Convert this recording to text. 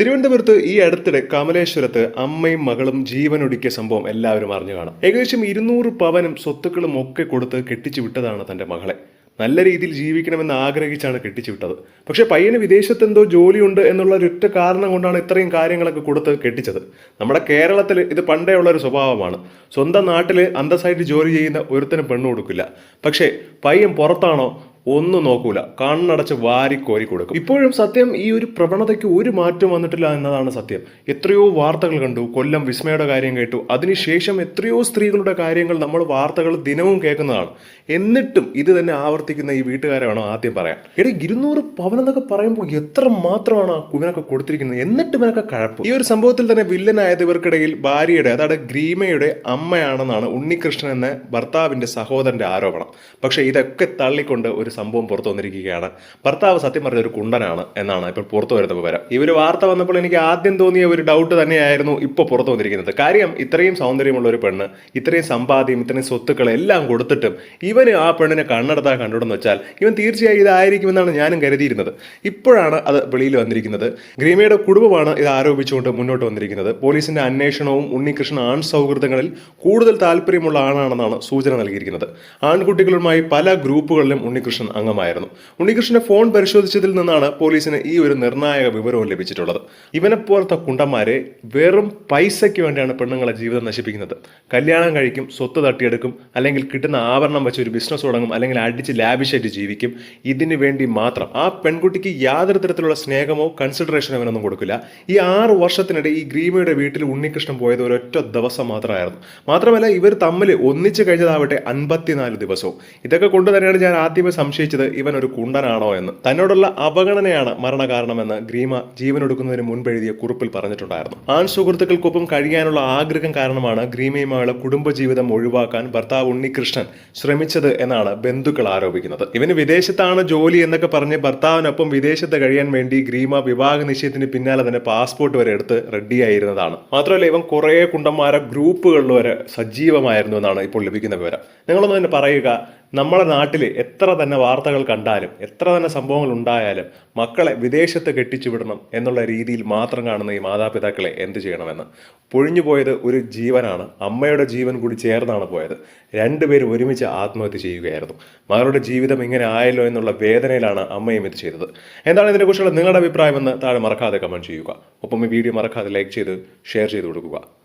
തിരുവനന്തപുരത്ത് ഈ അടുത്തിടെ കമലേശ്വരത്ത് അമ്മയും മകളും ജീവനൊടുക്കിയ സംഭവം എല്ലാവരും അറിഞ്ഞു കാണും. ഏകദേശം ഇരുന്നൂറ് പവനും സ്വത്തുക്കളും ഒക്കെ കൊടുത്ത് കെട്ടിച്ചു വിട്ടതാണ് തന്റെ മകളെ. നല്ല രീതിയിൽ ജീവിക്കണമെന്ന് ആഗ്രഹിച്ചാണ് കെട്ടിച്ചു വിട്ടത്. പക്ഷെ പയ്യന് വിദേശത്ത് എന്തോ ജോലിയുണ്ട് എന്നുള്ള ഒരൊറ്റ കാരണം കൊണ്ടാണ് ഇത്രയും കാര്യങ്ങളൊക്കെ കൊടുത്ത് കെട്ടിച്ചത്. നമ്മുടെ കേരളത്തിൽ ഇത് പണ്ടേ ഉള്ള ഒരു സ്വഭാവമാണ്. സ്വന്തം നാട്ടിൽ അന്തസ്സായിട്ട് ജോലി ചെയ്യുന്ന ഒരുത്തനും പെണ്ണു കൊടുക്കില്ല. പക്ഷേ പയ്യൻ പുറത്താണോ ഒന്നും നോക്കൂല. കണ്ണടച്ച് വാരി കോരി കൊടുക്കും. ഇപ്പോഴും സത്യം ഈ ഒരു പ്രവണതയ്ക്ക് ഒരു മാറ്റം വന്നിട്ടില്ല എന്നതാണ് സത്യം. എത്രയോ വാർത്തകൾ കണ്ടു. കൊല്ലം വിസ്മയുടെ കാര്യം കേട്ടു. അതിനുശേഷം എത്രയോ സ്ത്രീകളുടെ കാര്യങ്ങൾ നമ്മൾ വാർത്തകൾ ദിനവും കേൾക്കുന്നതാണ്. എന്നിട്ടും ഇത് തന്നെ ആവർത്തിക്കുന്ന ഈ വീട്ടുകാരെ വേണം ആദ്യം പറയാൻ. എടേ ഇരുന്നൂറ് പവൻ എന്നൊക്കെ പറയുമ്പോൾ എത്ര മാത്രമാണ് ആ കുവിനൊക്കെ കൊടുത്തിരിക്കുന്നത്? എന്നിട്ട് ഇവനൊക്കെ കഴപ്പ്. ഈ ഒരു സംഭവത്തിൽ തന്നെ വില്ലനായത് ഇവർക്കിടയിൽ ഭാര്യയുടെ അതായത് ഗ്രീമയുടെ അമ്മയാണെന്നാണ് ഉണ്ണികൃഷ്ണൻ എന്ന ഭർത്താവിന്റെ സഹോദരന്റെ ആരോപണം. പക്ഷേ ഇതൊക്കെ തള്ളിക്കൊണ്ട് ഒരു സംഭവം പുറത്തു വന്നിരിക്കുകയാണ്. ഭർത്താവ് സത്യം പറഞ്ഞ ഒരു കുണ്ടനാണ് എന്നാണ് ഇപ്പോൾ പുറത്തു വരുന്ന വിവരം. ഈ ഒരു വാർത്ത വന്നപ്പോൾ എനിക്ക് ആദ്യം തോന്നിയ ഒരു ഡൗട്ട് തന്നെയായിരുന്നു ഇപ്പോൾ പുറത്തു വന്നിരിക്കുന്നത്. കാര്യം ഇത്രയും സൗന്ദര്യമുള്ള ഒരു പെണ്ണ് ഇത്രയും സമ്പാദ്യം ഇത്രയും സ്വത്തുക്കൾ എല്ലാം കൊടുത്തിട്ടും ഇവന് ആ പെണ്ണിനെ കണ്ണെടുത്താൽ കണ്ടുവിടെന്ന് വെച്ചാൽ ഇവൻ തീർച്ചയായും ഇതായിരിക്കുമെന്നാണ് ഞാനും കരുതിയിരുന്നത്. ഇപ്പോഴാണ് അത് വെളിയിൽ വന്നിരിക്കുന്നത്. ഗ്രീമയുടെ കുടുംബമാണ് ഇത് ആരോപിച്ചുകൊണ്ട് മുന്നോട്ട് വന്നിരിക്കുന്നത്. പോലീസിന്റെ അന്വേഷണവും ഉണ്ണികൃഷ്ണൻ ആൺ സൗഹൃദങ്ങളിൽ കൂടുതൽ താല്പര്യമുള്ള ആണാണെന്നാണ് സൂചന നൽകിയിരിക്കുന്നത്. ആൺകുട്ടികളുമായി പല ഗ്രൂപ്പുകളിലും ഉണ്ണികൃഷ്ണൻ അംഗമായിരുന്നു. ഉണ്ണികൃഷ്ണന്റെ ഫോൺ പരിശോധിച്ചതിൽ നിന്നാണ് പോലീസിന് ഈ ഒരു നിർണായക വിവരവും ലഭിച്ചിട്ടുള്ളത്. ഇവനെ പോലത്തെ കുണ്ടന്മാരെ വെറും പൈസയ്ക്ക് വേണ്ടിയാണ് പെണ്ണുങ്ങളെ ജീവിതം നശിപ്പിക്കുന്നത്. കല്യാണം കഴിക്കും സ്വത്ത് തട്ടിയെടുക്കും അല്ലെങ്കിൽ കിട്ടുന്ന ആഭരണം വെച്ച് ഒരു ബിസിനസ് തുടങ്ങും അല്ലെങ്കിൽ അടിച്ച് ലാവിഷായിട്ട് ജീവിക്കും. ഇതിനു വേണ്ടി മാത്രം. ആ പെൺകുട്ടിക്ക് യാതൊരു തരത്തിലുള്ള സ്നേഹമോ കൺസിഡറേഷനോ അവനൊന്നും കൊടുക്കില്ല. ഈ ആറ് വർഷത്തിനിടെ ഈ ഗ്രീമയുടെ വീട്ടിൽ ഉണ്ണികൃഷ്ണൻ പോയത് ഒരൊറ്റ ദിവസം മാത്രമായിരുന്നു. മാത്രമല്ല ഇവർ തമ്മിൽ ഒന്നിച്ചു കഴിഞ്ഞതാവട്ടെ അൻപത്തിനാല് ദിവസവും. ഇതൊക്കെ കൊണ്ട് തന്നെയാണ് ഞാൻ ആദ്യമേ സംശയിച്ചത് ഇവൻ ഒരു കുണ്ടനാണോ എന്ന്. തന്നോടുള്ള അവഗണനയാണ് മരണകാരണമെന്ന് ഗ്രീമ ജീവനൊടുക്കുന്നതിന് മുൻപ് എഴുതിയ കുറിപ്പിൽ പറഞ്ഞിട്ടുണ്ടായിരുന്നു. ആൺ സുഹൃത്തുക്കൾക്കൊപ്പം കഴിയാനുള്ള ആഗ്രഹം കാരണമാണ് ഗ്രീമയുമായുള്ള കുടുംബജീവിതം ഒഴിവാക്കാൻ ഭർത്താവ് ഉണ്ണികൃഷ്ണൻ ശ്രമിച്ചത് എന്നാണ് ബന്ധുക്കൾ ആരോപിക്കുന്നത്. ഇവന് വിദേശത്താണ് ജോലി എന്നൊക്കെ പറഞ്ഞ് ഭർത്താവിനൊപ്പം വിദേശത്ത് കഴിയാൻ വേണ്ടി ഗ്രീമ വിവാഹ നിശ്ചയത്തിന് പിന്നാലെ തന്നെ പാസ്പോർട്ട് വരെ എടുത്ത് റെഡിയായിരുന്നതാണ്. മാത്രമല്ല ഇവൻ കുറേ കുണ്ടന്മാരെ ഗ്രൂപ്പുകളിൽ വരെ സജീവമായിരുന്നു എന്നാണ് ഇപ്പോൾ ലഭിക്കുന്ന വിവരം. നിങ്ങളൊന്ന് തന്നെ പറയുക നമ്മുടെ നാട്ടിൽ എത്ര തന്നെ വാർത്തകൾ കണ്ടാലും എത്ര തന്നെ സംഭവങ്ങൾ ഉണ്ടായാലും മക്കളെ വിദേശത്ത് കെട്ടിച്ചു വിടണം എന്നുള്ള രീതിയിൽ മാത്രം കാണുന്ന ഈ മാതാപിതാക്കളെ എന്ത് ചെയ്യണമെന്ന്. പൊഴിഞ്ഞു പോയത് ഒരു ജീവനാണ്. അമ്മയുടെ ജീവൻ കൂടി ചേർന്നാണ് പോയത്. രണ്ടുപേരും ഒരുമിച്ച് ആത്മഹത്യ ചെയ്യുകയായിരുന്നു. മകളുടെ ജീവിതം ഇങ്ങനെ ആയല്ലോ എന്നുള്ള വേദനയിലാണ് അമ്മയും ഇത് ചെയ്തത്. എന്താണ് ഇതിനെക്കുറിച്ചുള്ള നിങ്ങളുടെ അഭിപ്രായമെന്ന് താഴെ മറക്കാതെ കമന്റ് ചെയ്യുക. ഒപ്പം ഈ വീഡിയോ മറക്കാതെ ലൈക്ക് ചെയ്ത് ഷെയർ ചെയ്ത് കൊടുക്കുക.